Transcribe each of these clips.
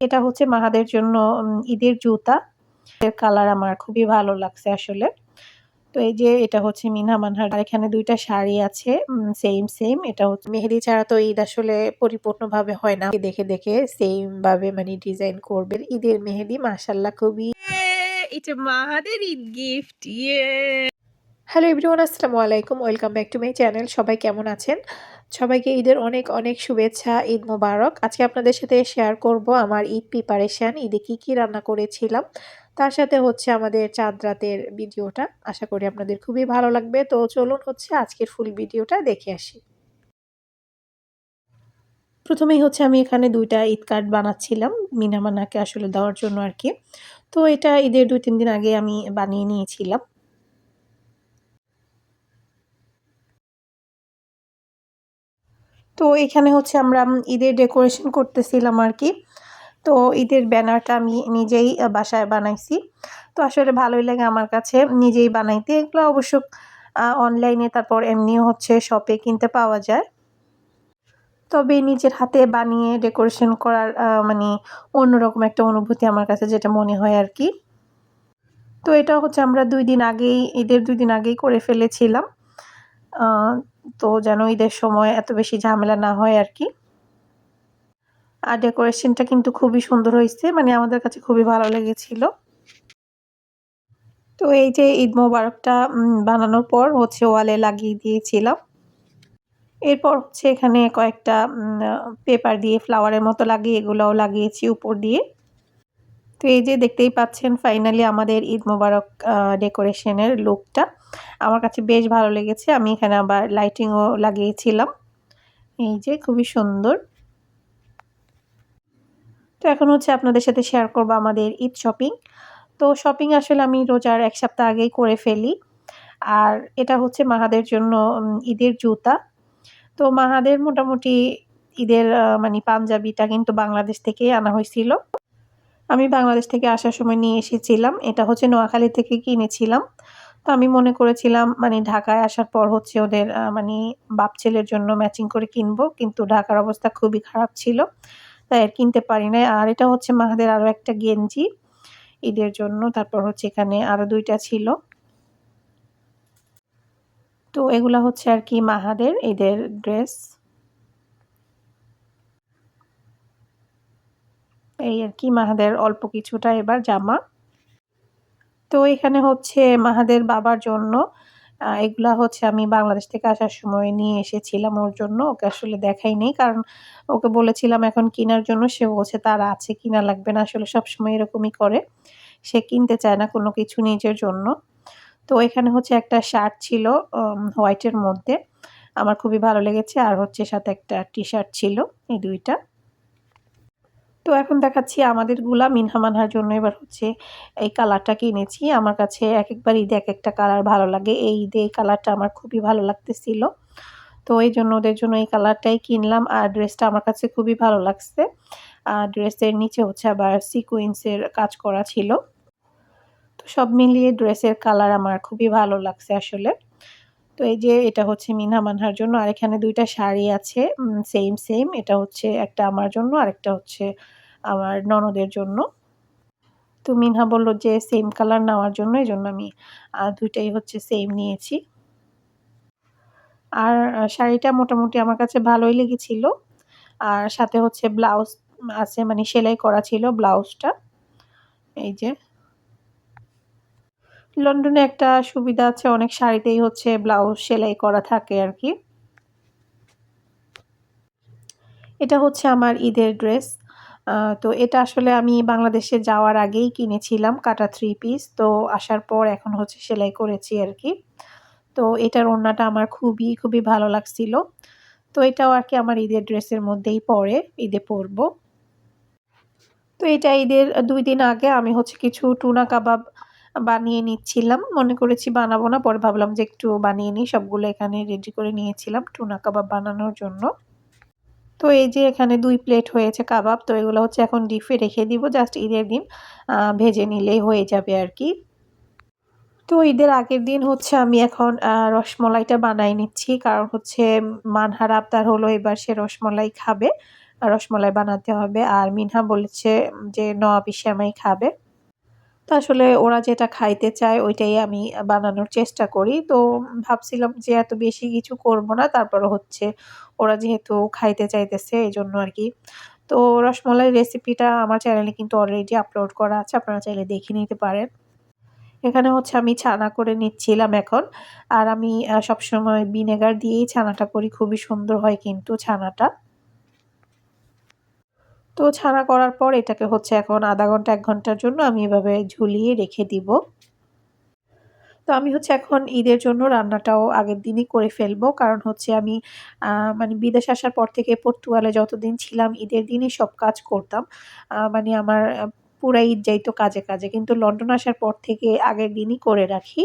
এটা হচ্ছে মাহাদের জন্য ঈদের জুতা। এর কালার আমার খুবই ভালো লাগছে আসলে। তো এই যে এটা হচ্ছে মিনা মানহার আর এখানে দুইটা শাড়ি আছে সেম সেম এটা হচ্ছে মেহেদি ছাড়া তো ঈদ আসলে পরিপূর্ণভাবে হয় না। দেখে দেখে সেম ভাবে মানে ডিজাইন করবে। ঈদের মেহেদি মাসাল্লাহ খুবই এটা মাহাদের ঈদ গিফট ইয়ে হ্যালো এভরিওয়ান আসসালামু আলাইকুম। Welcome back to my channel সবাই কেমন আছেন? সবাইকে ঈদের অনেক অনেক শুভেচ্ছা, ঈদ মোবারক। আজকে আপনাদের সাথে শেয়ার করব আমার ঈদ প্রিপারেশান ঈদে কি কি রান্না করেছিলাম। তার সাথে হচ্ছে আমাদের চাঁদ রাতের ভিডিওটা। আশা করি আপনাদের খুবই ভালো লাগবে। তো চলুন হচ্ছে আজকের ফুল ভিডিওটা দেখে আসি। প্রথমেই হচ্ছে আমি এখানে দুইটা ঈদ কার্ড বানাচ্ছিলাম। মিনামানাকে আসলে দেওয়ার জন্য আর কি। তো এটা ঈদের দুই, তিন দিন আগে আমি বানিয়ে নিয়েছিলাম। তো এখানে হচ্ছে আমরা ঈদের ডেকোরেশন করতেছিলাম আর কি তো ঈদের ব্যানারটা আমি নিজেই বাসায় বানাইছি। তো আসলে ভালোই লাগে আমার কাছে নিজেই বানাইতে। এগুলো অবশ্য অনলাইনে তারপর এমনিও হচ্ছে শপে কিনতে পাওয়া যায়। তবে নিজের হাতে বানিয়ে ডেকোরেশন করার মানে অন্যরকম একটা অনুভূতি আমার কাছে যেটা মনে হয় আর কি তো এটা হচ্ছে আমরা দুই দিন আগেই, ঈদের দুই দিন আগেই করে ফেলেছিলাম। তো যেন ঈদের সময় এত বেশি ঝামেলা না হয় আর কি। আর ডেকোরেশনটা কিন্তু খুবই সুন্দর হয়েছে মানে আমাদের কাছে খুবই ভালো লেগেছিল। তো এই যে ঈদ মোবারকটা বানানোর পর হচ্ছে ওয়ালে লাগিয়ে দিয়েছিলাম। এরপর হচ্ছে এখানে কয়েকটা পেপার দিয়ে, ফ্লাওয়ারের মতো লাগিয়ে, এগুলোও লাগিয়েছি উপর দিয়ে। তো এই যে দেখতেই পাচ্ছেন ফাইনালি আমাদের ঈদ মোবারক ডেকোরেশনের লুকটা আমার কাছে বেশ ভালো লেগেছে, আমি এখানে আবার লাইটিংও লাগিয়েছিলাম। এই যে খুবই সুন্দর। তো এখন হচ্ছে আপনাদের সাথে শেয়ার করব আমাদের ঈদ শপিং তো শপিং আসলে আমি রোজার এক সপ্তাহ আগেই করে ফেলি। আর এটা হচ্ছে মাহাদের জন্য ঈদের জুতা। তো মাহাদের মোটামুটি ঈদের মানে পাঞ্জাবিটা কিন্তু বাংলাদেশ থেকে আনা হয়েছিল। আমি বাংলাদেশ থেকে আসার সময় নিয়ে এসেছিলাম। এটা হচ্ছে নোয়াখালী থেকে কিনেছিলাম। তো আমি মনে করেছিলাম মানে ঢাকায় আসার পর হচ্ছে ওদের মানে বাপ ছেলের জন্য ম্যাচিং করে কিনবো। কিন্তু ঢাকার অবস্থা খুবই খারাপ ছিল। তাই আর কিনতে পারি না আর এটা হচ্ছে মাহাদের আরও একটা গেঞ্জি। ঈদের জন্য। তারপর হচ্ছে এখানে আরও দুইটা ছিল। তো এগুলা হচ্ছে আর কি মাহাদের। ঈদের ড্রেস এই আর কি, মাহাদের অল্প কিছুটা এবার জামা। তো এখানে হচ্ছে মাহাদের বাবার জন্য এগুলা হচ্ছে আমি বাংলাদেশ থেকে আসার সময় নিয়ে এসেছিলাম ওর জন্য, ওকে আসলে দেখাই নেই, কারণ ওকে বলেছিলাম এখন কেনার জন্য, সে বলছে তার আছে কিনা লাগবে না, আসলে সবসময় এরকমই করে। সে কিনতে চায় না কোনো কিছু নিজের জন্য। তো এখানে হচ্ছে একটা শার্ট ছিল হোয়াইটের মধ্যে, আমার খুবই ভালো লেগেছে, আর হচ্ছে সাথে একটা টি শার্ট ছিল, এই দুইটা। তো এখন দেখাচ্ছি আমাদেরগুলা মিনহা মানহার জন্য। এবার হচ্ছে এই কালারটা কিনেছি আমার কাছে এক একবার ঈদে এক একটা কালার ভালো লাগে। এই ঈদে এই কালারটা আমার খুবই ভালো লাগতেছিল। তো এই জন্য ওদের জন্য এই কালারটাই কিনলাম। আর ড্রেসটা আমার কাছে খুবই ভালো লাগছে। আর ড্রেসের নিচে হচ্ছে আবার সিকুইন্সের কাজ করা ছিল। তো সব মিলিয়ে ড্রেসের কালার আমার খুবই ভালো লাগছে আসলে। তো এই যে এটা হচ্ছে মিনা মানহার জন্য। আর এখানে দুইটা শাড়ি আছে। সেম সেম এটা হচ্ছে একটা আমার জন্য আর একটা হচ্ছে আমার ননদের জন্য। তো মিনহা বলল যে সেম কালার নেওয়ার জন্য এই জন্য আমি দুইটাই হচ্ছে সেম নিয়েছি। আর শাড়িটা মোটামুটি আমার কাছে ভালোই লেগেছিল। আর সাথে হচ্ছে ব্লাউজ আছে মানে সেলাই করা ছিল ব্লাউজটা এই যে। লন্ডনে একটা সুবিধা আছে, অনেক শাড়িতেই হচ্ছে ব্লাউজ সেলাই করা থাকে আর কি। এটা হচ্ছে আমার ঈদের ড্রেস তো এটা আসলে আমি বাংলাদেশে যাওয়ার আগেই কিনেছিলাম কাটা থ্রি পিস তো আসার পর এখন হচ্ছে সেলাই করেছি আর কি তো এটার ওড়নাটা আমার খুবই খুবই ভালো লাগছিল। তো এটাও আর কি আমার ঈদের ড্রেসের মধ্যেই পরে, ঈদে পরব। তো এটা ঈদের দুই দিন আগে আমি হচ্ছে কিছু টুনা কাবাব বানিয়ে নিচ্ছিলাম। মনে করেছি বানাবো না, পরে ভাবলাম যে একটু বানিয়ে নিই। সবগুলো এখানে রেডি করে নিয়েছিলাম টুনা কাবাব বানানোর জন্য। তো এই যে এখানে দুই প্লেট হয়েছে কাবাব, তো এগুলো হচ্ছে এখন ডিপে রেখে দিব জাস্ট ঈদের দিন ভেজে নিলেই হয়ে যাবে আর কি। তো ঈদের আগের দিন হচ্ছে আমি এখন রসমলাইটা বানাই নিচ্ছি, কারণ হচ্ছে মানহার আবদার হলো এবার সে রসমলাই খাবে, রসমলাই বানাতে হবে। আর মিনহা বলেছে যে নবাবি শ্যামাই খাবে। তো আসলে ওরা যেটা খাইতে চায়, ওইটাই আমি বানানোর চেষ্টা করি। তো ভাবছিলাম যে এত বেশি কিছু করব না তারপর হচ্ছে ওরা যেহেতু খাইতে চাইতেছে এই জন্য আর কি তো রসমলাই রেসিপিটা আমার চ্যানেলে কিন্তু অলরেডি আপলোড করা আছে, আপনারা চাইলে দেখে নিতে পারেন। এখানে হচ্ছে আমি ছানা করে নিচ্ছিলাম এখন, আর আমি সবসময় ভিনেগার দিয়েই ছানাটা করি, খুবই সুন্দর হয় কিন্তু ছানাটা। তো ছানা করার পর এটাকে হচ্ছে এখন আধা ঘণ্টা, এক ঘণ্টার জন্য আমি এভাবে ঝুলিয়ে রেখে দিব। তো আমি হচ্ছে এখন ঈদের জন্য রান্নাটাও আগের দিনই করে ফেলব। কারণ হচ্ছে আমি মানে বিদেশ আসার পর থেকে পর্তুগালে যতদিন ছিলাম ঈদের দিনই সব কাজ করতাম। মানে আমার পুরা ঈদ যাইতো কাজে কাজে। কিন্তু লন্ডন আসার পর থেকে আগের দিনই করে রাখি।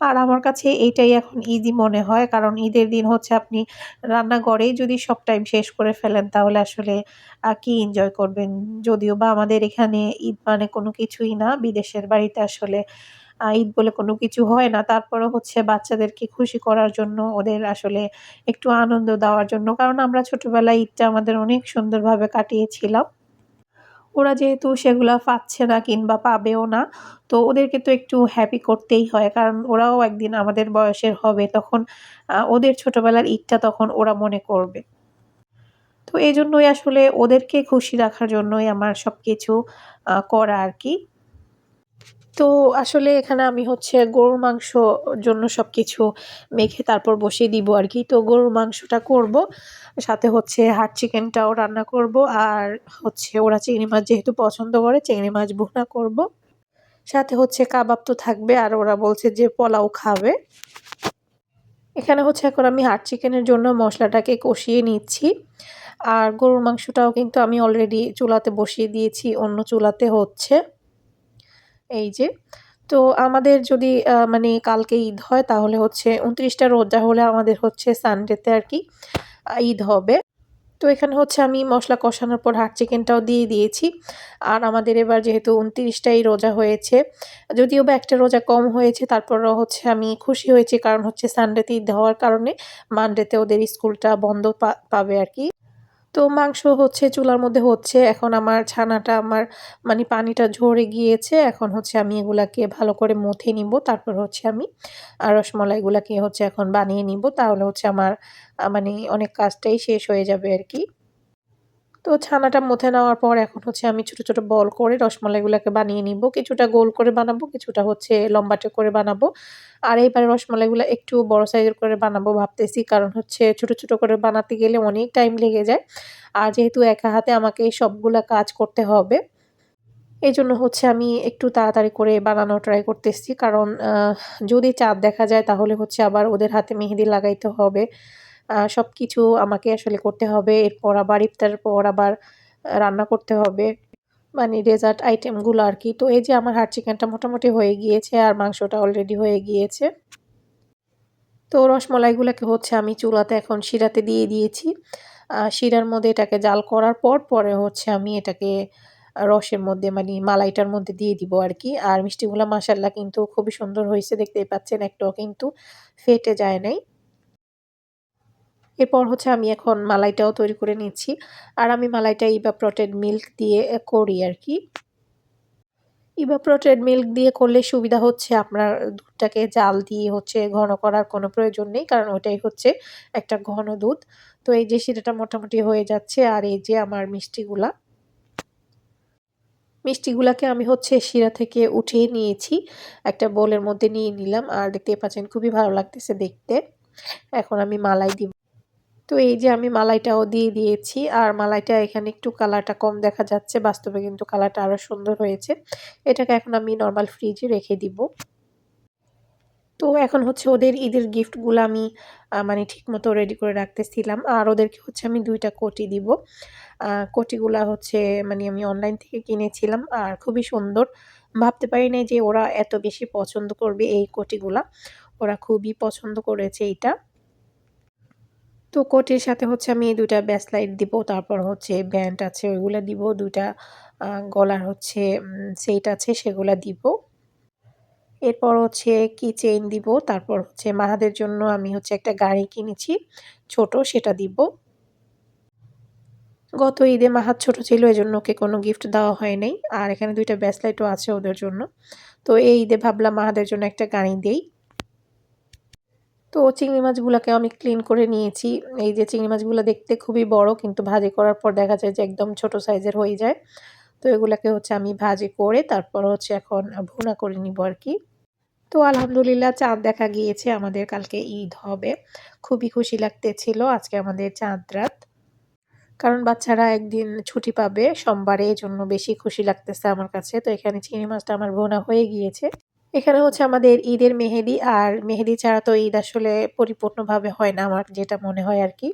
আর আমার কাছে এইটাই এখন ইজি মনে হয়। কারণ ঈদের দিন হচ্ছে আপনি রান্নাঘরেই যদি সব টাইম শেষ করে ফেলেন, তাহলে আসলে কি এনজয় করবেন? যদিও বা আমাদের এখানে ঈদ মানে কোনো কিছুই না, বিদেশের বাড়িতে আসলে ঈদ বলে কোনো কিছু হয় না। তারপরেও হচ্ছে বাচ্চাদেরকে খুশি করার জন্য, ওদের আসলে একটু আনন্দ দেওয়ার জন্য। কারণ আমরা ছোটোবেলায় ঈদটা আমাদের অনেক সুন্দরভাবে কাটিয়েছিলাম। ওরা যেহেতু সেগুলো পাচ্ছে না কিংবা পাবেও না, তো ওদেরকে তো একটু হ্যাপি করতেই হয়। কারণ ওরাও একদিন আমাদের বয়সের হবে, তখন ওদের ছোটোবেলার ঈদটা তখন ওরা মনে করবে। তো এই জন্যই আসলে ওদেরকে খুশি রাখার জন্যই আমার সব কিছু করা আর কি। তো আসলে এখানে আমি হচ্ছে গরুর মাংস জন্য সব কিছু মেখে তারপর বসিয়ে দিব আর কি। তো গরুর মাংসটা করব, সাথে হচ্ছে হাট চিকেনটাও রান্না করব আর হচ্ছে ওরা চিংড়ি মাছ যেহেতু পছন্দ করে চিংড়ি মাছ ভুনা করব। সাথে হচ্ছে কাবাব তো থাকবে আর ওরা বলছে যে পোলাও খাবে। এখানে হচ্ছে এখন আমি হাট চিকেনের জন্য মশলাটাকে কষিয়ে নিচ্ছি। আর গরুর মাংসটাও কিন্তু আমি অলরেডি চুলাতে বসিয়ে দিয়েছি, অন্য চুলাতে হচ্ছে। এই যে, তো আমাদের যদি মানে কালকে ঈদ হয় তাহলে হচ্ছে উনত্রিশটা রোজা হলে আমাদের হচ্ছে সানডেতে আর কি ঈদ হবে। তো এখানে হচ্ছে আমি মশলা কষানোর পর হাট চিকেনটাও দিয়ে দিয়েছি। আর আমাদের এবার যেহেতু উনত্রিশটাই রোজা হয়েছে, যদিও বা একটা রোজা কম হয়েছে, তারপরও হচ্ছে আমি খুশি হয়েছি কারণ হচ্ছে সানডেতে ঈদ হওয়ার কারণে মানডেতে ওদের স্কুলটা বন্ধ পাবে আর কি। তো মাংস হচ্ছে চুলার মধ্যে হচ্ছে। এখন আমার ছানাটা আমার মানে পানিটা ঝরে গিয়েছে। এখন হচ্ছে আমি এগুলাকে ভালো করে মথে নিব। তারপর হচ্ছে আমি আর রসমলাইগুলাকে হচ্ছে এখন বানিয়ে নিব। তাহলে হচ্ছে আমার মানে অনেক কাজটাই শেষ হয়ে যাবে আর কি। তো ছানাটা মথে নেওয়ার পর এখন হচ্ছে আমি ছোট ছোট বল করে রসমালাইগুলোকে বানিয়ে নিব। কিছুটা গোল করে বানাবো, কিছুটা হচ্ছে লম্বাটে করে বানাবো। আর এইবারে রসমালাইগুলো একটু বড় সাইজের করে বানাবো ভাবতেছি, কারণ হচ্ছে ছোট ছোট করে বানাতে গেলে অনেক টাইম লেগে যায়। আর যেহেতু একা হাতে আমাকে সবগুলা কাজ করতে হবে এই জন্য হচ্ছে আমি একটু তাড়াতাড়ি করে বানানো ট্রাই করতেছি। কারণ যদি চাঁদ দেখা যায় তাহলে হচ্ছে আবার ওদের হাতে মেহেদি লাগাইতে হবে। সব কিছু আমাকে আসলে করতে হবে। এরপর আবার ইফতারের পর আবার রান্না করতে হবে। মানে ডেজার্ট আইটেমগুলো আর কি। তো এই যে আমার হাট চিকেনটা মোটামুটি হয়ে গিয়েছে আর মাংসটা অলরেডি হয়ে গিয়েছে। তো রসমলাইগুলোকে হচ্ছে আমি চুলাতে এখন শিরাতে দিয়ে দিয়েছি। শিরার মধ্যে এটাকে জাল করার পর পরে হচ্ছে আমি এটাকে রসের মধ্যে মানে মালাইটার মধ্যে দিয়ে দিব আর কি। আর মিষ্টিগুলো মাসাল্লা কিন্তু খুবই সুন্দর হয়েছে, দেখতেই পাচ্ছেন একটাও কিন্তু ফেটে যায় নাই। এরপর হচ্ছে আমি এখন মালাইটাও তৈরি করে নিচ্ছি। আর আমি মালাইটা ইভাপ্রটেড মিল্ক দিয়ে করি আর কি। ইভাপ্রটেড মিল্ক দিয়ে করলে সুবিধা হচ্ছে আপনার দুধটাকে জাল দিয়ে হচ্ছে ঘন করার কোনো প্রয়োজন নেই, কারণ ওটাই হচ্ছে একটা ঘন দুধ। তো এই যে শিরাটা মোটামুটি হয়ে যাচ্ছে, আর এই যে আমার মিষ্টিগুলা। মিষ্টিগুলাকে আমি হচ্ছে শিরা থেকে উঠিয়ে নিয়েছি, একটা বোলের মধ্যে নিয়ে নিলাম, আর দেখতে পাচ্ছেন খুবই ভালো লাগতেছে দেখতে। এখন আমি মালাই দিব। তো এই যে আমি মালাইটাও দিয়ে দিয়েছি। আর মালাইটা এখানে একটু কালারটা কম দেখা যাচ্ছে। বাস্তবে কিন্তু কালারটা আরও সুন্দর হয়েছে। এটাকে এখন আমি নর্মাল ফ্রিজে রেখে দিব। তো এখন হচ্ছে ওদের ঈদের গিফটগুলো আমি মানে ঠিকমতো রেডি করে রাখতেছিলাম। আর ওদেরকে হচ্ছে আমি দুইটা কোটি দিব। কোটিগুলা হচ্ছে মানে আমি অনলাইন থেকে কিনেছিলাম। আর খুবই সুন্দর। ভাবতে পারি নাই যে ওরা এত বেশি পছন্দ করবে এই কোটিগুলা। ওরা খুবই পছন্দ করেছে এইটা। তো কোটির সাথে হচ্ছে আমি দুইটা ব্যাসলাইট দিব, তারপর হচ্ছে ব্যান্ড আছে ওইগুলো দিব, দুইটা গলার হচ্ছে সেট আছে সেগুলো দিব। এরপর হচ্ছে কি চেইন দিব, তারপর হচ্ছে মাহাদের জন্য আমি হচ্ছে একটা গাড়ি কিনেছি, ছোট সেটা দিব। গত ঈদে মাহাত ছোট ছিল এই জন্য ওকে কোনো গিফট দেওয়া হয় নাই, আর এখানে দুইটা ব্যাসলাইটও আছে ওদের জন্য। তো এই ঈদে ভাবলাম মাহাদের জন্য একটা গাড়ি দেই। তো চিংড়ি মাছগুলোকে আমি ক্লিন করে নিয়েছি। এই যে চিংড়ি মাছগুলো দেখতে খুবই বড়, কিন্তু ভাজি করার পর দেখা যায় যে একদম ছোট সাইজের হয়ে যায়। তো এগুলাকে হচ্ছে আমি ভাজি করে তারপর হচ্ছে এখন ভুনা করে নিব আর কি। তো আলহামদুলিল্লাহ চাঁদ দেখা গিয়েছে, আমাদের কালকে ঈদ হবে। খুবই খুশি লাগতেছিল আজকে আমাদের চাঁদ রাত। কারণ বাচ্চারা একদিন ছুটি পাবে, সোমবারে এই জন্য বেশি খুশি লাগতেছে আমার কাছে। তো এখানে চিংড়ি মাছটা আমার বোনা হয়ে গিয়েছে। এখানে হচ্ছে আমাদের ঈদের মেহেদি, আর মেহেদি ছাড়া তো ঈদ আসলে পরিপূর্ণভাবে হয় না আমার যেটা মনে হয় আর কি।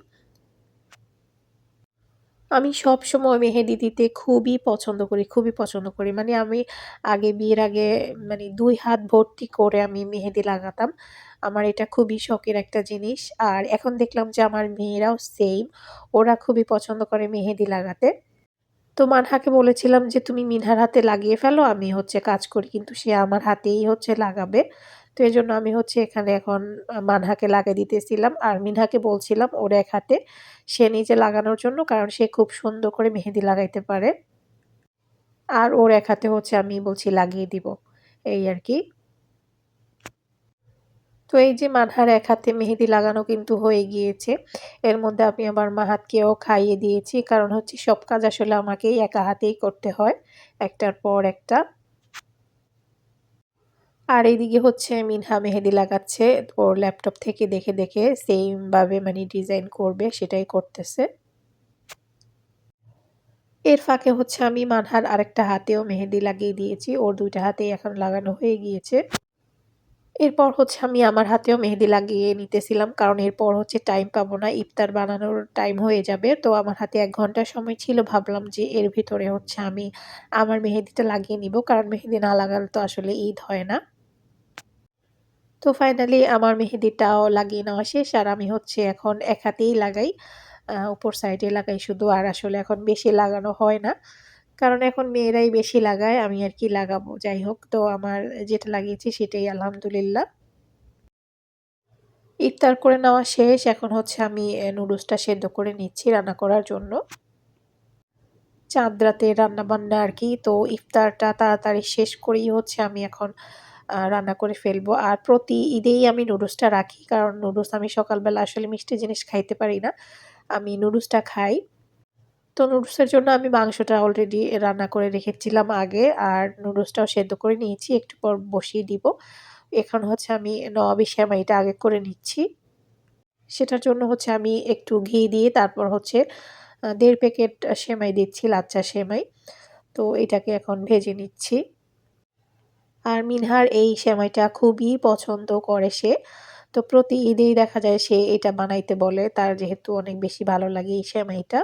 আমি সবসময় মেহেদি দিতে খুবই পছন্দ করি, খুবই পছন্দ করি। মানে আমি আগে, বিয়ের আগে মানে দুই হাত ভর্তি করে আমি মেহেদি লাগাতাম। আমার এটা খুবই শখের একটা জিনিস। আর এখন দেখলাম যে আমার মেয়েরাও সেম ওরা খুবই পছন্দ করে মেহেদি লাগাতে। তো মানহাকে বলেছিলাম যে তুমি মিনহার হাতে লাগিয়ে ফেলো, আমি হচ্ছে কাজ করি, কিন্তু সে আমার হাতেই হচ্ছে লাগাবে। তো এই জন্য আমি হচ্ছে এখানে এখন মানহাকে লাগিয়ে দিতেছিলাম। আর মিনহাকে বলছিলাম ওর এক হাতে সে নিজে লাগানোর জন্য, কারণ সে খুব সুন্দর করে মেহেদি লাগাইতে পারে। আর ওর এক হাতে হচ্ছে আমি বলছি লাগিয়ে দিব, এই আর কি। তো এই যে মানহার এক হাতে মেহেদি লাগানো কিন্তু হয়ে গিয়েছে, এর মধ্যে আমি আবার মাহাতকেও খাইয়ে দিয়েছি, কারণ হচ্ছে সব কাজ আসলে আমাকেই একা হাতেই করতে হয়, একটার পর একটা। আর এইদিকে হচ্ছে মিনহা মেহেদি লাগাচ্ছে, ওর ল্যাপটপ থেকে দেখে দেখে সেমভাবে মানে ডিজাইন করবে, সেটাই করতেছে। এর ফাঁকে হচ্ছে আমি মানহার আরেকটা হাতেও মেহেদি লাগিয়ে দিয়েছি, ওর দুইটা হাতেই এখন লাগানো হয়ে গিয়েছে। এরপর হচ্ছে আমি আমার হাতেও মেহেদি লাগিয়ে নিতেছিলাম, কারণ এরপর হচ্ছে টাইম পাবো না, ইফতার বানানোর টাইম হয়ে যাবে। তো আমার হাতে এক ঘণ্টা সময় ছিল, ভাবলাম যে এর ভিতরে হচ্ছে আমি আমার মেহেদিটা লাগিয়ে নিব, কারণ মেহেদি না লাগালে তো আসলে ঈদ হয় না। তো ফাইনালি আমার মেহেদিটাও লাগিয়ে নেওয়া শেষ, আর আমি হচ্ছে এখন এক হাতেই লাগাই উপর সাইডে লাগাই শুধু, আর আসলে এখন বেশি লাগানো হয় না। কারণ এখন মেয়েরাই বেশি লাগায়, আমি আর কি লাগাবো। যাই হোক, তো আমার যেটা লাগিয়েছি সেটাই আলহামদুলিল্লাহ। ইফতার করে নেওয়া শেষ। এখন হচ্ছে আমি নুডলসটা সেদ্ধ করে নিচ্ছি রান্না করার জন্য। চাঁদ রাতে রান্না বান্না আর কি। তো ইফতারটা তাড়াতাড়ি শেষ করেই হচ্ছে আমি এখন রান্না করে ফেলব। আর প্রতি ঈদেই আমি নুডলসটা রাখি, কারণ নুডলস আমি সকালবেলা আসলে মিষ্টি জিনিস খাইতে পারি না। আমি নুডলসটা খাই। তো নুডলসের জন্য আমি মাংসটা অলরেডি রান্না করে রেখেছিলাম আগে, আর নুডলসটাও সেদ্ধ করে নিয়েছি, একটু পর বসিয়ে দিব। এখন হচ্ছে আমি নবাবি সেমাইটা আগে করে নিচ্ছি। সেটার জন্য হচ্ছে আমি একটু ঘি দিয়ে তারপর হচ্ছে দেড় প্যাকেট সেমাই দিচ্ছি, লাচ্চা সেমাই। তো এটাকে এখন ভেজে নিচ্ছি। আর মিনহার এই সেমাইটা খুবই পছন্দ করে সে। তো প্রতি ঈদেই দেখা যায় সে এটা বানাইতে বলে, তার যেহেতু অনেক বেশি ভালো লাগে এই সেমাইটা।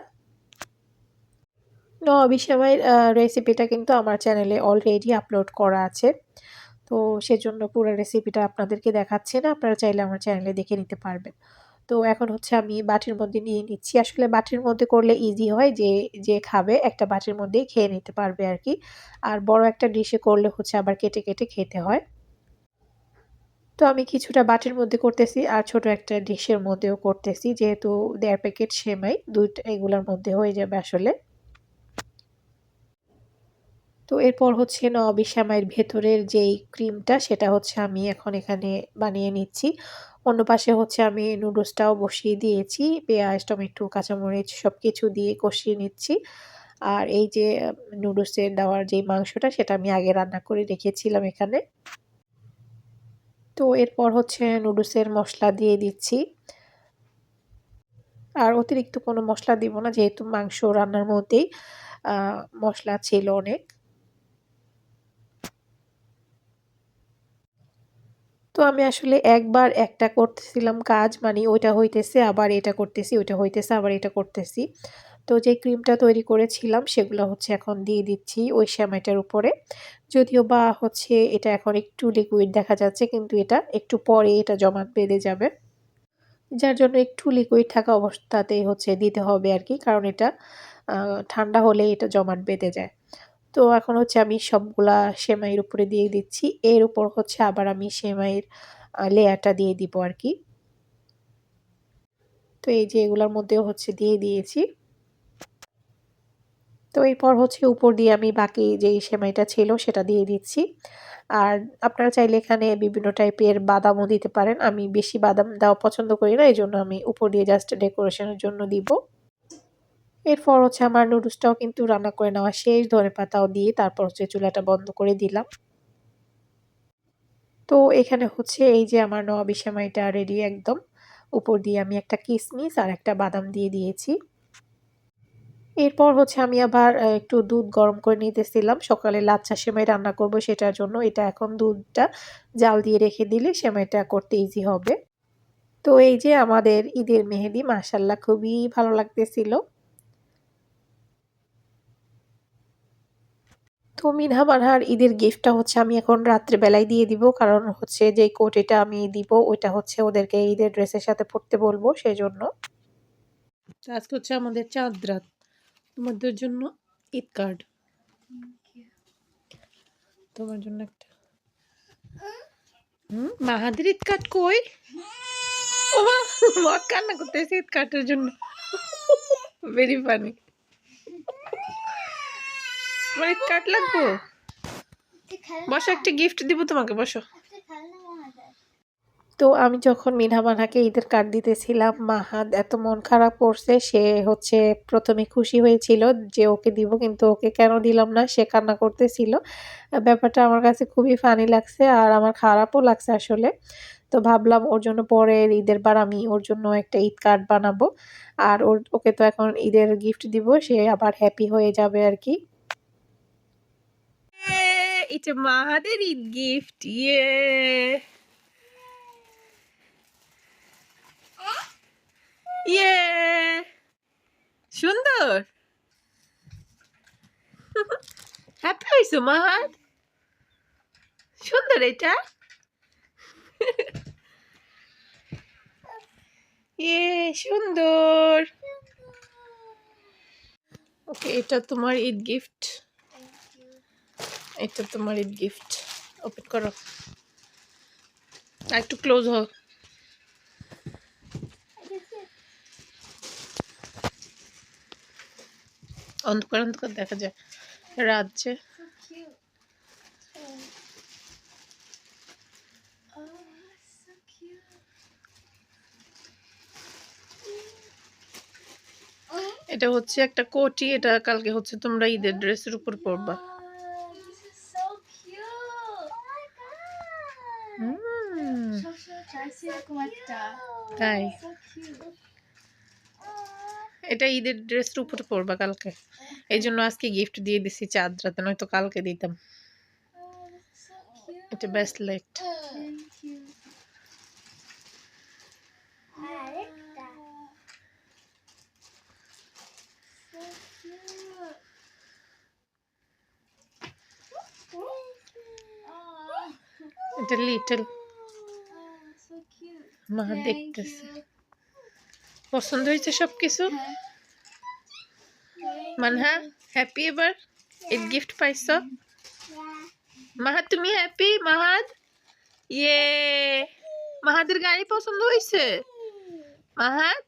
নবাবি রেসিপিটা কিন্তু আমার চ্যানেলে অলরেডি আপলোড করা আছে। তো সেজন্য পুরো রেসিপিটা আপনাদেরকে দেখাচ্ছে না, আপনারা চাইলে আমার চ্যানেলে দেখে নিতে পারবেন। তো এখন হচ্ছে আমি বাটির মধ্যে নিয়ে নিচ্ছি। আসলে বাটির মধ্যে করলে ইজি হয় যে যে খাবে একটা বাটির মধ্যেই খেয়ে নিতে পারবে আর কি। আর বড় একটা ডিশে করলে হচ্ছে আবার কেটে কেটে খেতে হয়। তো আমি কিছুটা বাটির মধ্যে করতেছি আর ছোট একটা ডিশের মধ্যেও করতেছি, যেহেতু দেড় প্যাকেট সেমাই, দুইটা এগুলোর মধ্যে হয়ে যাবে আসলে। তো এরপর হচ্ছে নবাবি শ্যামাইয়ের ভেতরের যেই ক্রিমটা, সেটা হচ্ছে আমি এখন এখানে বানিয়ে নিচ্ছি। অন্য পাশে হচ্ছে আমি নুডলসটাও বসিয়ে দিয়েছি, পেঁয়াজ, টমেটো, কাঁচামরিচ সব কিছু দিয়ে কষিয়ে নিচ্ছি। আর এই যে, নুডলসের দেওয়ার যে মাংসটা, সেটা আমি আগে রান্না করে রেখেছিলাম এখানে। তো এরপর হচ্ছে নুডলসের মশলা দিয়ে দিচ্ছি। আর অতিরিক্ত কোনো মশলা দিব না, যেহেতু মাংস রান্নার মধ্যেই মশলা ছিল অনেক। তো আমি আসলে একবার একটা করতেছিলাম কাজ মানে ওইটা হইতেছে, আবার এটা করতেছি, ওইটা হইতেছে, আবার এটা করতেছি। তো যে ক্রিমটা তৈরি করেছিলাম, সেগুলো হচ্ছে এখন দিয়ে দিচ্ছি ওই শ্যামাইটার উপরে। যদিও বা হচ্ছে এটা এখন একটু লিকুইড দেখা যাচ্ছে, কিন্তু এটা একটু পরে এটা জমাট বেঁধে যাবে। যার জন্য একটু লিকুইড থাকা অবস্থাতেই হচ্ছে দিতে হবে আর কি কারণ এটা ঠান্ডা হলে এটা জমাট বেঁধে যায়। তো এখন হচ্ছে আমি সবগুলা সেমাইয়ের উপরে দিয়ে দিচ্ছি। এর উপর হচ্ছে আবার আমি সেমাইয়ের লেয়ারটা দিয়ে দিব আর কি তো এই যে এগুলোর মধ্যেও হচ্ছে দিয়ে দিয়েছি। তো এরপর হচ্ছে উপর দিয়ে আমি বাকি যেই সেমাইটা ছিল সেটা দিয়ে দিচ্ছি। আর আপনারা চাইলে এখানে বিভিন্ন টাইপের বাদামও দিতে পারেন। আমি বেশি বাদাম দেওয়া পছন্দ করি না এই জন্য আমি উপর দিয়ে জাস্ট ডেকোরেশনের জন্য দিব। এরপর হচ্ছে আমার নুডলসটাও কিন্তু রান্না করে নেওয়া শেষ। ধনে পাতাও দিয়ে তারপর হচ্ছে চুলাটা বন্ধ করে দিলাম। তো এখানে হচ্ছে এই যে আমার নবাবি সেমাইটা রেডি একদম। উপর দিয়ে আমি একটা কিশমিশ আর একটা বাদাম দিয়ে দিয়েছি। এরপর হচ্ছে আমি আবার একটু দুধ গরম করে নিতেছিলাম। সকালে লাচ্ছা সেমাই রান্না করব সেটার জন্য। এটা এখন দুধটা জাল দিয়ে রেখে দিলে সেমাইটা করতে ইজি হবে। তো এই যে আমাদের ঈদের মেহেদি মাসাল্লাহ খুবই ভালো লাগতেছিল। তো মিনহা মানহার ঈদের গিফটটা হচ্ছে আমি এখন রাত্রেবেলায় দিয়ে দিব। কারণ হচ্ছে যে কোটিটা আমি দিব, ওইটা হচ্ছে ওদেরকে ঈদের ড্রেসের সাথে পরতে বলব সেই জন্য আজকে হচ্ছে আমাদের চাঁদ রাত তোমাদের জন্য ঈদ কার্ড তোমার জন্য একটা। হুম, মাহাদের ঈদ কার্ড কই? ও মা কান্না করতেছে ঈদ কার্ডের জন্য। ভেরি ফানি ঈদ কার্ড লাগবো? বসো একটা গিফট দিব তোমাকে বসো। তো আমি যখন মিনহা মানহাকে ঈদের কার্ড দিতেছিলাম মাহাদ এত মন খারাপ করছে সে হচ্ছে প্রথমে খুশি হয়েছিল যে ওকে দিব কিন্তু ওকে কেন দিলাম না? সে কান্না করতেছিল। ব্যাপারটা আমার কাছে খুবই ফানি লাগছে আর আমার খারাপও লাগছে আসলে। তো ভাবলাম ওর জন্য পরের ঈদের বার আমি ওর জন্য একটা ঈদ কার্ড বানাবো। আর ওর ওকে তো এখন ঈদের গিফট দিব সে আবার হ্যাপি হয়ে যাবে আর কি। এটা মাহাদের ঈদ গিফট ইয়ে ইয়ে সুন্দর হ্যাপি হয়েছো মাহাদ সুন্দর এটা ইয়ে সুন্দর ওকে এটা তোমার ঈদ গিফট এটা তোমার ঈদ গিফট ওপেন করো। একটু ক্লোজ হও। অন্ধকার অন্ধকার দেখা যায় রাত যে এটা হচ্ছে একটা কোটি, এটা কালকে হচ্ছে তোমরা ঈদের ড্রেসের উপর পরবা। তাই? এটা ঈদের ড্রেসের উপরে পরবা কালকে। এই জন্য আজকে গিফট দিয়ে দিছি চাঁদ রাতে নয়তো কালকে দিতাম। Oh. এটা. Oh, এটা লিটল. মা দেখতেছে। পছন্দ হয়েছে সব কিছু হ্যাঁ। মানহা হ্যাপি এবার? ঈদ গিফট পাইছ? মাহাদ তুমি হ্যাপি মাহাদ ইয়ে মাহাদের গাড়ি পছন্দ হয়েছে? মাহাদ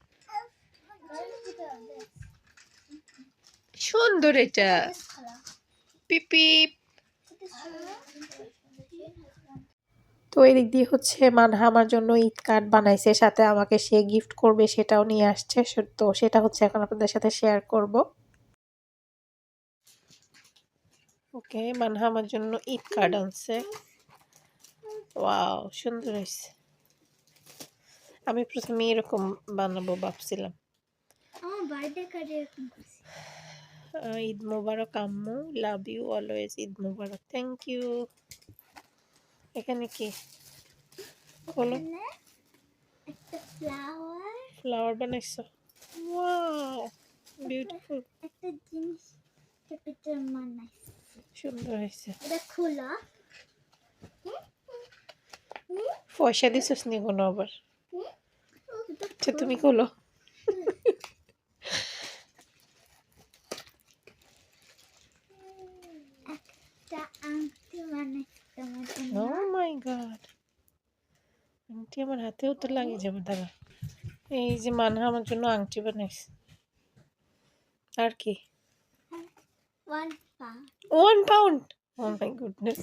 সুন্দর এটা। পিপি। তো এদিক দিয়ে হচ্ছে মানহা আমার জন্য ঈদ কার্ড বানাইছে সাথে আমাকে সে গিফট করবে সেটাও নিয়ে আসছে তো সেটা হচ্ছে এখন আপনাদের সাথে শেয়ার করব। ওকে মানহা আমার জন্য ঈদ কার্ড আনছে। ওয়াও সুন্দর হয়েছে আমি প্রথমে এরকম বানাবো ভাবছিলাম। ঈদ মোবারক আম্মু love you always Eid Mubarak thank you এখানে কি? একটা ফ্লাওয়ার ফ্লাওয়ার বানাইছো? ওয়াও বিউটিফুল একটা জিনিস ক্যাপিটাল বানাইছে। সুন্দর হয়েছে। এটা খোলা। পয়সা দিছিস নি কোনো আবার? আচ্ছা তুমি খোলো একটা আংটি বানাইছে তোমার জন্য ও মাই গড আংটি আমার হাতেও তো লাগে যাবে দাঁড়া। এই যে মানহা আমার জন্য আংটি বানাইছে। আর কি. One pound oh my goodness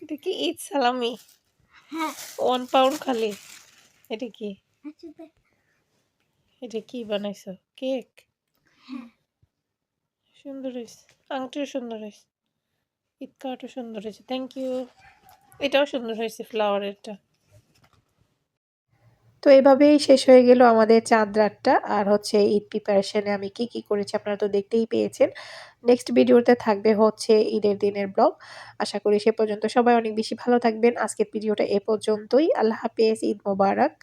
এটা কি ঈদ সালামি? হ্যাঁ। ওয়ান পাউন্ড খালি। এটা কি? আচ্ছা এটা কি বানাইছো? কেক? সুন্দর হয়েছে আংটিও সুন্দর হয়েছে ঈদ কার্ডও সুন্দর হয়েছে থ্যাংক ইউ এটাও সুন্দর হয়েছে ফ্লাওয়ারেরটা। তো এভাবেই শেষ হয়ে গেল আমাদের চাঁদ রাতটা। আর হচ্ছে ঈদ প্রিপারেশনে আমি কি কি করেছি আপনারা তো দেখতেই পেয়েছেন। নেক্সট ভিডিওতে থাকবে হচ্ছে ঈদের দিনের ব্লগ আশা করি সে পর্যন্ত সবাই অনেক বেশি ভালো থাকবেন। আজকের ভিডিওটা এ পর্যন্তই। আল্লাহ হাফেজ, ঈদ মোবারক।